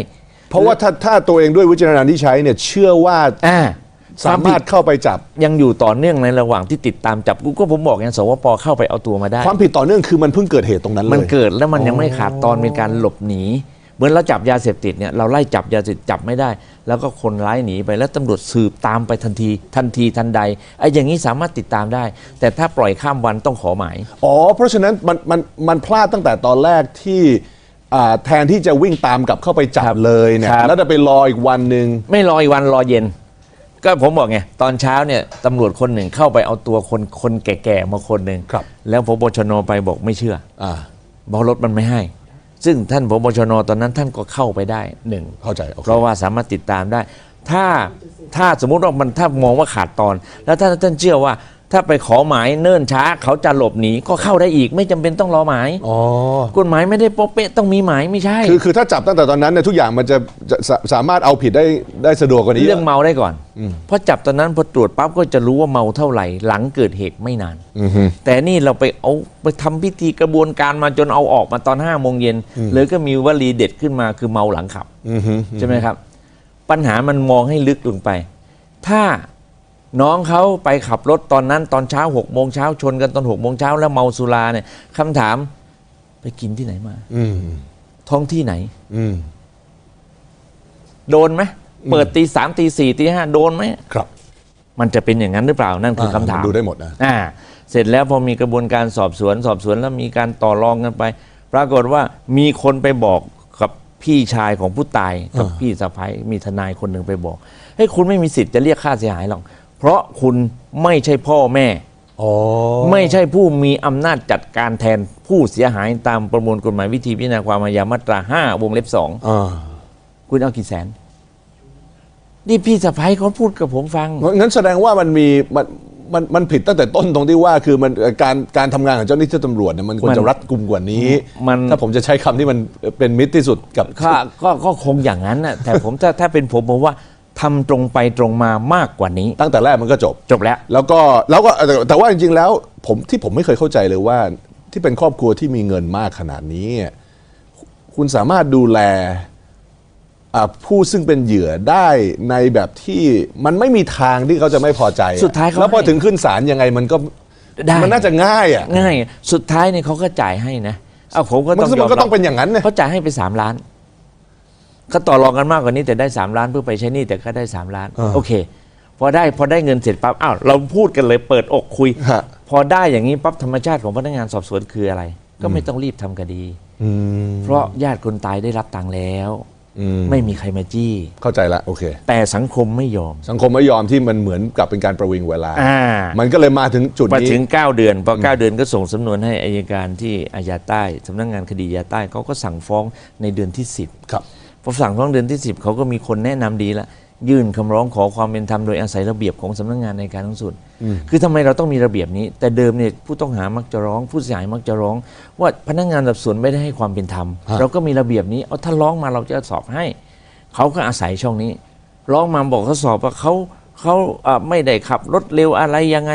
Speaker 1: เพราะว่าถ้าถ้าตัวเองด้วยวิจารณญาณที่ใช้เนี่ยเชื่อว่า
Speaker 2: อ่า
Speaker 1: สามารถเข้าไปจับ
Speaker 2: ยังอยู่ต่อเนื่องในระหว่างที่ติดตามจับกูก็ผมบอกไงสวปเข้าไปเอาตัวมาได้
Speaker 1: ความผิดต่อเนื่องคือมันเพิ่งเกิดเหตุตรงนั้นเลย
Speaker 2: มันเกิดแล้วมันยังไม่ขาดตอนเป็นการหลบหนี เหมือนเราจับยาเสพติดเนี่ยเราไล่จับยาเสพติดจับไม่ได้ แล้วก็คนร้ายหนีไปแล้วตำรวจสืบตามไปทันทีทันทีทันใดไอ้อย่างนี้สามารถติดตามได้ แต่ถ้าปล่อยข้ามวันต้องขอหมาย
Speaker 1: อ๋อเพราะฉะนั้นมันมันมันพลาดตั้งแต่ตอนแรกที่อ่าแทนที่จะวิ่งตามกลับเข้าไปจั
Speaker 2: ครับบ
Speaker 1: เลยเนี่ย
Speaker 2: ครับ
Speaker 1: แล้วจะไปรออีกวันหนึ่ง
Speaker 2: ไม่รออีกวันรอเย็น ก็ผมบอกไงตอนเช้าเนี่ยตำรวจคนหนึ่งเข้าไปเอาตัวคนคนแก่ๆมาคนหนึ่ง
Speaker 1: ครับ
Speaker 2: แล้วพบชนไปบอกไม่เชื่อ
Speaker 1: อ่า
Speaker 2: บอกรถมันไม่ให้ ซึ่งท่านพบชนตอนนั้นท่านก็เข้าไปได้หนึ่ง
Speaker 1: เข้าใจโอเค
Speaker 2: เพราะว่าสามารถติดตามได้ ถ้าถ้าสมมุติว่ามันถ้ามองว่าขาดตอน แล้วถ้าท่านเชื่อว่า ถ้าไปขอหมายเนิ่นช้าเขาจะหลบหนีก็เข้าได้อีกไม่จำเป็นต้องรอหมาย
Speaker 1: อ๋อ
Speaker 2: กฎหมายไม่ได้โป๊ะเป๊ะต้องมีหมายไม่ใช่
Speaker 1: คือคือถ้าจับตั้งแต่ตอนนั้นเนี่ยทุกอย่างมันจะจะสาสามารถเอาผิดได้ได้สะดวกกว่านี้
Speaker 2: เรื่องเมาได้ก่อนเพราะจับตอนนั้นพอตรวจปั๊บก็จะรู้ว่าเมาเท่าไหร่ หลังเกิดเหตุไม่นาน
Speaker 1: อือฮึ
Speaker 2: แต่นี่เราไปเอาไปทำพิธีกระบวนการมาจนเอาออกมาตอนห้าโมงเย็นเลยก็มีวลีเด็ดขึ้นมาคือเมาหลังขับ
Speaker 1: อือฮึ
Speaker 2: ใช่ไหมครับ ปัญหามันมองให้ลึกลงไป ถ้า น้องเขาไปขับรถตอนนั้นตอนเช้าหกโมงเช้าชนกันตอนหกโมงเช้าแล้วเมาสุราเนี่ยคำถามไปกินที่ไหนมา
Speaker 1: อืม
Speaker 2: ท้องที่ไหน
Speaker 1: อืม
Speaker 2: โดนไหมเปิดตีสามตีสี่ตีห้าโดนไหม
Speaker 1: ครับ
Speaker 2: มันจะเป็นอย่างนั้นหรือเปล่านั่นคือคำถาม
Speaker 1: ดูได้หมดนะ
Speaker 2: อ่า เสร็จแล้วพอมีกระบวนการสอบสวนสอบสวนแล้วมีการต่อรองกันไป ปรากฏว่ามีคนไปบอกกับพี่ชายของผู้ตายกับ
Speaker 1: อ่า
Speaker 2: พี่สะพ้ายมีทนายคนหนึ่งไปบอกเฮ้ยคุณไม่มีสิทธิ์จะเรียกค่าเสียหายหรอก เพราะคุณไม่ใช่พ่อแม่
Speaker 1: อ๋อ
Speaker 2: ไม่ใช่ผู้มีอำนาจจัดการแทนผู้เสียหายตามประมวลกฎหมายวิธีพิจารณาความอาญามาตรา5วงเล็บ
Speaker 1: อ่า
Speaker 2: 2คุณเอากี่แสน นี่พี่สะพ้ายเขาพูดกับผมฟัง
Speaker 1: งั้นแสดงว่ามันมีมันมันมันผิดตั้งแต่ต้นตรงที่ว่าคือมันการการทำงานของเจ้าหน้าที่ตำรวจเนี่ยมันควร
Speaker 2: มัน
Speaker 1: จะรัดกุมกว่านี้
Speaker 2: มัน
Speaker 1: ถ้าผมจะใช้คำที่มันเป็นมิตรที่สุดกับ
Speaker 2: ก็ก็ก็คงอย่างนั้นนะแต่ผมถ้าถ้าเป็นผมผมว่า ทำตรงไปตรงมามากกว่านี้
Speaker 1: ตั้งแต่แรกมันก็จบ
Speaker 2: จบแล้ว
Speaker 1: แล้วก็แล้วก็แต่แต่ว่าจริงๆแล้วผมที่ผมไม่เคยเข้าใจเลยว่า ที่เป็นครอบครัวที่มีเงินมากขนาดนี้เนี่ยคุณสามารถดูแลอ่าผู้ซึ่งเป็นเหยื่อได้ในแบบที่มันไม่มีทางที่เขาจะไม่พอใจอะ
Speaker 2: สุดท้ายเขา
Speaker 1: แล้วพอ
Speaker 2: ให้
Speaker 1: ถึงขึ้นศาลยังไงมันก็
Speaker 2: ได้
Speaker 1: มันน่าจะง่ายอะ
Speaker 2: ง่าย สุดท้ายเนี่ยเขาก็จ่ายให้นะ เอาผมก็
Speaker 1: มัน
Speaker 2: ต้อง
Speaker 1: ก็
Speaker 2: ยอ
Speaker 1: มัน
Speaker 2: ม
Speaker 1: ก็ต้อง
Speaker 2: รับ
Speaker 1: เป็นอย่างนั้นเนี่ย
Speaker 2: เขาจ่ายให้ไปสามล้าน เขาต่อรองกันมากกว่านี้แต่ได้สามล้านเพื่อไปใช้หนี้แต่ก็ได้สามล้าน
Speaker 1: อ่า
Speaker 2: โอเค พอได้พอได้เงินเสร็จปั๊บอ้าวเราพูดกันเลยเปิดอกคุย
Speaker 1: ฮะ
Speaker 2: พอได้อย่างนี้ปั๊บธรรมชาติของพนักงานสอบสวนคืออะไร ก็ไม่ต้องรีบทำคดี
Speaker 1: อืม
Speaker 2: เพราะญาติคนตายได้รับตังค์แล้ว
Speaker 1: อืม
Speaker 2: ไม่มีใครมาจี้
Speaker 1: เข้าใจละโอเค
Speaker 2: แต่สังคมไม่ยอม
Speaker 1: สังคมไม่ยอมที่มันเหมือนกับเป็นการประวิงเวลา
Speaker 2: อ่า
Speaker 1: มันก็เลยมาถึงจุด
Speaker 2: มา
Speaker 1: นี้
Speaker 2: ถึง 9 เดือนพอ9เดือนก็ส่งสำนวนให้อายการที่อาญาใต้สำนักงานคดีอาญาใต้เขาก็สั่งฟ้องในเดือนที่ 10
Speaker 1: ครับ
Speaker 2: พอสั่งฟ้องเดือนที่ 10 เขาก็มีคนแนะนำดีละยื่นคำร้องขอความเป็นธรรมโดยอาศัยระเบียบของสำนักงานในการสูงสุด คือทำไมเราต้องมีระเบียบนี้ แต่เดิมเนี่ยผู้ต้องหามักจะร้อง ผู้เสียหายมักจะร้อง ว่าพนักงานสอบสวนไม่ได้ให้ความเป็นธรรม
Speaker 1: ฮะ
Speaker 2: เราก็มีระเบียบนี้เอาถ้าร้องมาเราจะสอบให้ เขาก็อาศัยช่องนี้ ร้องมาบอกเขาสอบว่าเขาเขาเอ่อไม่ได้ขับรถเร็วอะไรยังไง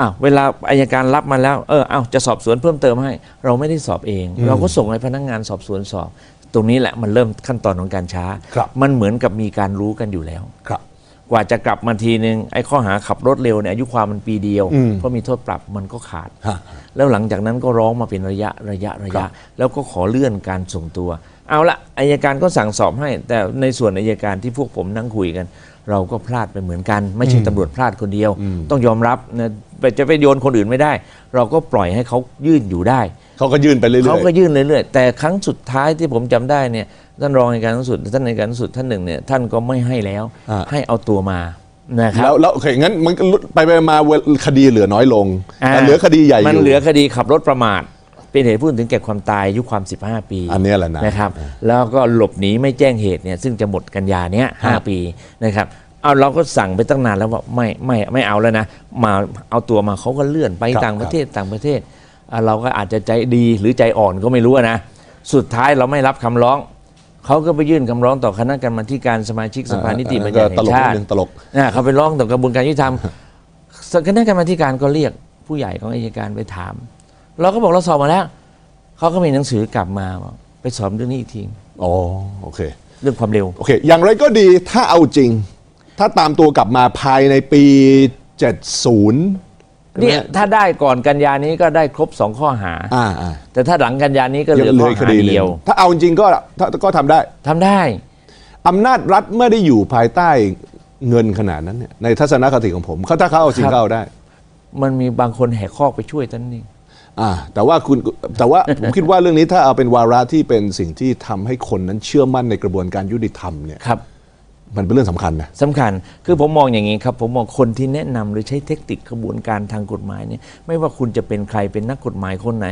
Speaker 2: อ้าวเวลาอายการรับมาแล้วเออเอาจะสอบสวนเพิ่มเติมให้ เราไม่ได้สอบเอง เราก็ส่งให้พนักงานสอบสวนสอบ ตรงนี้แหละมันเริ่มขั้นตอนของการช้า
Speaker 1: ครับ
Speaker 2: มันเหมือนกับมีการรู้กันอยู่แล้ว
Speaker 1: ครับ
Speaker 2: กว่าจะกลับมาทีนึงไอ้ข้อหาขับรถเร็วเนี่ยอายุความมันปีเดียว
Speaker 1: อืม
Speaker 2: เพราะมีโทษปรับมันก็ขาด
Speaker 1: ฮะ
Speaker 2: แล้วหลังจากนั้นก็ร้องมาเป็นระยะระยะระ
Speaker 1: ครั
Speaker 2: ยะ
Speaker 1: บ
Speaker 2: แล้วก็ขอเลื่อนการส่งตัว เอาละอายการก็สั่งสอบให้ แต่ในส่วนอายการที่พวกผมนั่งคุยกัน เราก็พลาดไปเหมือนกัน ไม่ใช่ตำรวจพลาดคนเดียว ต้องยอมรับนะไป จะไปโยนคนอื่นไม่ได้ เราก็ปล่อยให้เขายื่นอยู่ได้
Speaker 1: เขาก็ยื่นไปเรื่อยๆ
Speaker 2: เขาก็ยื่นเรื่อยๆแต่ครั้งสุดท้ายที่ผมจำได้เนี่ยท่านรองในการสูงสุดท่านในการสูงสุดท่านหนึ่งเนี่ยท่านก็ไม่ให้แล้ว
Speaker 1: อ่า
Speaker 2: ให้เอาตัวมานะครั
Speaker 1: แล้
Speaker 2: บ
Speaker 1: วแล้วโอเคงั้นมันก็ลดไปไปมาเวลคดีเหลือน้อยลง
Speaker 2: อ่า
Speaker 1: แต่เหลือคดีใหญ่อยู่
Speaker 2: มันเหลือคดีขับรถประมาทเป็นเหตุพูดถึงแก่ความตายอายุความ 15 ปี
Speaker 1: อันเนี้ยแหละนะ
Speaker 2: นะครับ แล้วก็หลบหนีไม่แจ้งเหตุเนี่ยซึ่งจะหมดกันยาเนี้ยห้า
Speaker 1: ฮะ
Speaker 2: ปีนะครับ เอาเราก็สั่งไปตั้งนานแล้วว่าไม่ไม่ไม่เอาแล้วนะ มาเอาตัวมาเขาก็เลื่อนไป
Speaker 1: ครับ
Speaker 2: ต่างประเทศต่างประเทศอะเราก็อาจจะใจดีหรือใจอ่อนก็ไม่รู้อะนะ สุดท้ายเราไม่รับคำร้อง เขาก็ไปยื่นคำร้องต่อคณะกรรมาธิการสมาชิกสภานิติบัญญัติ
Speaker 1: ต
Speaker 2: แห่
Speaker 1: ล
Speaker 2: ง
Speaker 1: ก
Speaker 2: ชา
Speaker 1: นิด
Speaker 2: ติ
Speaker 1: นึงตลก
Speaker 2: นะเขาไปร้องต่อกระบวนการยุติธรรมคณะกรรมาธิการก็เรียกผู้ใหญ่ของอายการไปถาม เราก็บอกเราสอบมาแล้ว เขาก็มีหนังสือกลับมาบอกไปสอบเรื่องนี้อีกที
Speaker 1: อ๋อโอเค
Speaker 2: เรื่องความเร็ว
Speaker 1: โอเค อย่างไรก็ดีถ้าเอาจริง ถ้าตามตัวกลับมาภายในปี 70
Speaker 2: เนี่ยถ้าได้ก่อนกันยานี้ก็ได้ครบสองข้อหา
Speaker 1: อ่าอ่า
Speaker 2: แต่ถ้าหลังกันยานี้ก็เหลือ
Speaker 1: ยังเหลื
Speaker 2: ข้อ
Speaker 1: ออีกค
Speaker 2: หา
Speaker 1: ดีหนึ่
Speaker 2: เดียว
Speaker 1: งถ้าเอาจริงก็ถ้าก็ทำได้
Speaker 2: ทำได้
Speaker 1: อำนาจรัฐไม่ได้อยู่ภายใต้เงินขนาดนั้นเนี่ยในทัศนคติของผมเขาถ้าเขาเอาจริง
Speaker 2: ครับ
Speaker 1: ก็เอาได้
Speaker 2: มันมีบางคนแหกข้อกไปช่วยท่านนี่
Speaker 1: อ่าแต่ว่าคุณแต่ว่าผมคิดว่าเรื่องนี้ถ้าเอาเป็นวาระที่เป็นสิ่งที่ทำให้คนนั้นเชื่อมั่นในกระบวนการยุติธรรมเนี่ย
Speaker 2: ครับ
Speaker 1: มันเป็นเรื่องสำคัญนะ
Speaker 2: สำคัญคือผมมองอย่างนี้ครับ ผมมองคนที่แนะนำหรือใช้เทคนิคกระบวนการทางกฎหมายเนี่ยไม่ว่าคุณจะเป็นใครเป็นนักกฎหมายคนไหน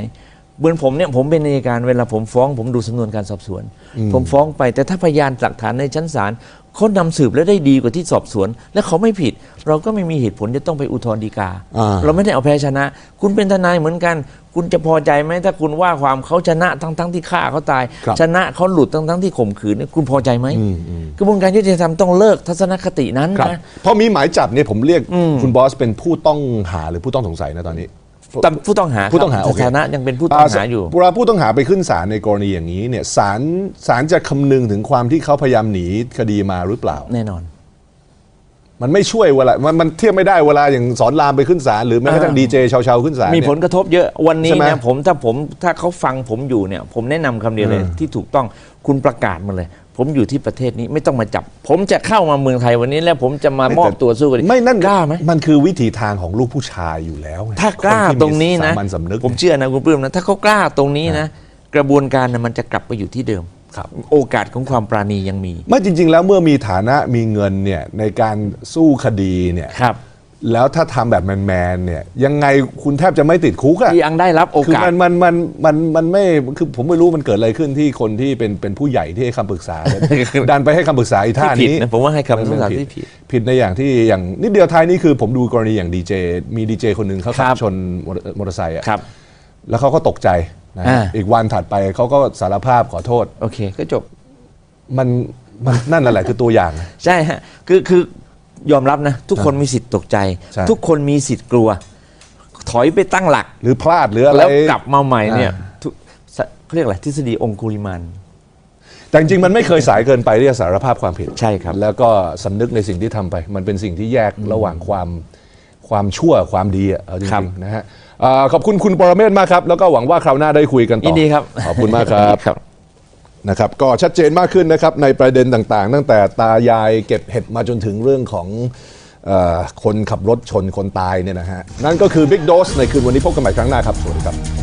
Speaker 2: เหมือนผมเนี่ยผมเป็นอัยการเวลาผมฟ้อง ผมดูสำนวนการสอบสวน ผมฟ้องไปแต่ถ้าพยานหลักฐานในชั้นศาลเขานำสืบแล้วได้ดีกว่าที่สอบสวน และเขาไม่ผิด เราก็ไม่มีเหตุผลจะต้องไปอุทธรณ์ฎีกา
Speaker 1: อ่า
Speaker 2: เราไม่ได้เอาแพ้ชนะ คุณเป็นทนายเหมือนกัน คุณจะพอใจไหมถ้าคุณว่าความเขาชนะทั้งทั้งๆที่ฆ่าเขาตาย
Speaker 1: ครับ
Speaker 2: ชนะเขาหลุดทั้งทั้งๆที่ข่มขืนเนี่ยคุณพอใจไหม
Speaker 1: อืมอืม
Speaker 2: กระบวนการยุติธรรมต้องเลิกทัศนคตินั้น
Speaker 1: ครับ
Speaker 2: นะ
Speaker 1: พอมีหมายจับเนี่ยผมเรียกคุณบอสเป็นผู้ต้องหาหรือผู้ต้องสงสัยนะตอนนี้
Speaker 2: แต่ผู้ต้องหา
Speaker 1: ผู้ต้องหา
Speaker 2: ครับ
Speaker 1: โอเค
Speaker 2: สถานะยังเป็นผู้ต้องหาอยู่
Speaker 1: เวลาผู้ต้องหาไปขึ้นศาลในกรณีอย่างนี้เนี่ยศาลศาลจะคำนึงถึงความที่เขาพยายามหนีคดีมาหรือเปล่า
Speaker 2: แน่นอน
Speaker 1: มันไม่ช่วยเวลามันมันเทียบไม่ได้เวลาอย่างสอนรามไปขึ้นศาลหรือแม้กระทั่ง
Speaker 2: อ่า
Speaker 1: ดีเจชาวๆขึ้นศาล
Speaker 2: มี
Speaker 1: เนี่ย
Speaker 2: ผลกระทบเยอะวันนี้
Speaker 1: ใช่ไหม
Speaker 2: เนี่ยผมถ้าผมถ้าเขาฟังผมอยู่เนี่ย ผมแนะนำคำเดียวเลย
Speaker 1: เออ
Speaker 2: ที่ถูกต้องคุณประกาศมาเลย ผมอยู่ที่ประเทศนี้ไม่ต้องมาจับ ผมจะเข้ามาเมืองไทยวันนี้แล้วผมจะมามอบตัวสู้คดี
Speaker 1: ไม่นั่น
Speaker 2: กล้าไหม
Speaker 1: มันคือวิถีทางของลูกผู้ชายอยู่แล้วไง
Speaker 2: ถ้ากล้า
Speaker 1: คที่มี
Speaker 2: ตรงนี้นะ
Speaker 1: สามัญสำนึก
Speaker 2: ผมเชื่อนะคุณปลื้มนะถ้าเขากล้าตรงนี้นะ กระบวนการนะมันจะกลับไปอยู่ที่เดิม
Speaker 1: ครับ
Speaker 2: โอกาสของความปราณียังมี
Speaker 1: ไม่จริง ๆ แล้วเมื่อมีฐานะมีเงินเนี่ยในการสู้คดีเนี่ย
Speaker 2: ครับ
Speaker 1: แล้วถ้าทำแบบแมนๆเนี่ยยังไงคุณแทบจะไม่ติดคุกอะ
Speaker 2: ยังได้รับโอ
Speaker 1: คือกา
Speaker 2: ส
Speaker 1: มันมันมันมันมันไม่คือผมไม่รู้มันเกิดอะไรขึ้นที่คนที่เป็นเป็นผู้ใหญ่ที่ให้คำปรึกษาดันไปให้คำปรึกษาอีท่า
Speaker 2: ที่ผิด
Speaker 1: นี้
Speaker 2: นะผมว่าให้คำปรึกษา
Speaker 1: มัน
Speaker 2: ที่ผิด
Speaker 1: ผิดในอย่างที่อย่างนิดเดียวท้ายนี่คือผมดูกรณีอย่างดีเจมีดีเจคนหนึ่งเขาขั
Speaker 2: ครับบ
Speaker 1: ชนมอเตอร์มอเตอร์ไซค์อะ
Speaker 2: ครับ
Speaker 1: แล้วเขาก็ตกใจนะ
Speaker 2: อ่า
Speaker 1: อีกวันถัดไปเขาก็สารภาพขอโทษ
Speaker 2: โอเคก็จบ
Speaker 1: มันมันนั่นแหละคือตัวอย่าง
Speaker 2: ใช่ฮะ คือคือ ยอมรับนะ ทุกคนมีสิทธิ์ตกใจ
Speaker 1: ใช่
Speaker 2: ทุกคนมีสิทธิ์กลัว ถอยไปตั้งหลัก
Speaker 1: หรือพลาดหรืออะไร
Speaker 2: แล้วกลับมาใหม่เนี่ย
Speaker 1: อ่า
Speaker 2: ทุกสะเขาเรียกอะไรทฤษฎีองคุลิมาน
Speaker 1: แต่จริงๆมันไม่เคยสายเกินไปที่จะสารภาพความผิด
Speaker 2: ใช่ครับ
Speaker 1: แล้วก็สำนึกในสิ่งที่ทำไป มันเป็นสิ่งที่แยกระหว่างความความชั่วความดีอะเอาจ
Speaker 2: ครั
Speaker 1: ริ
Speaker 2: บ
Speaker 1: งๆนะฮะอ่าขอบคุณคุณปรเมศมากครับ แล้วก็หวังว่าคราวหน้าได้คุยกันต่อ
Speaker 2: ยินดีครับ
Speaker 1: ขอบคุณมากครับ
Speaker 2: ครับ
Speaker 1: นะครับก็ชัดเจนมากขึ้นนะครับในประเด็นต่างๆ ตั้งแต่ตายายเก็บเห็ดมาจนถึงเรื่องของเออคนขับรถชนคนตายเนี่ยนะฮะนั่นก็คือ Big Dose ในคืนวันนี้พบกันใหม่ครั้งหน้าครับสวัสดีครับ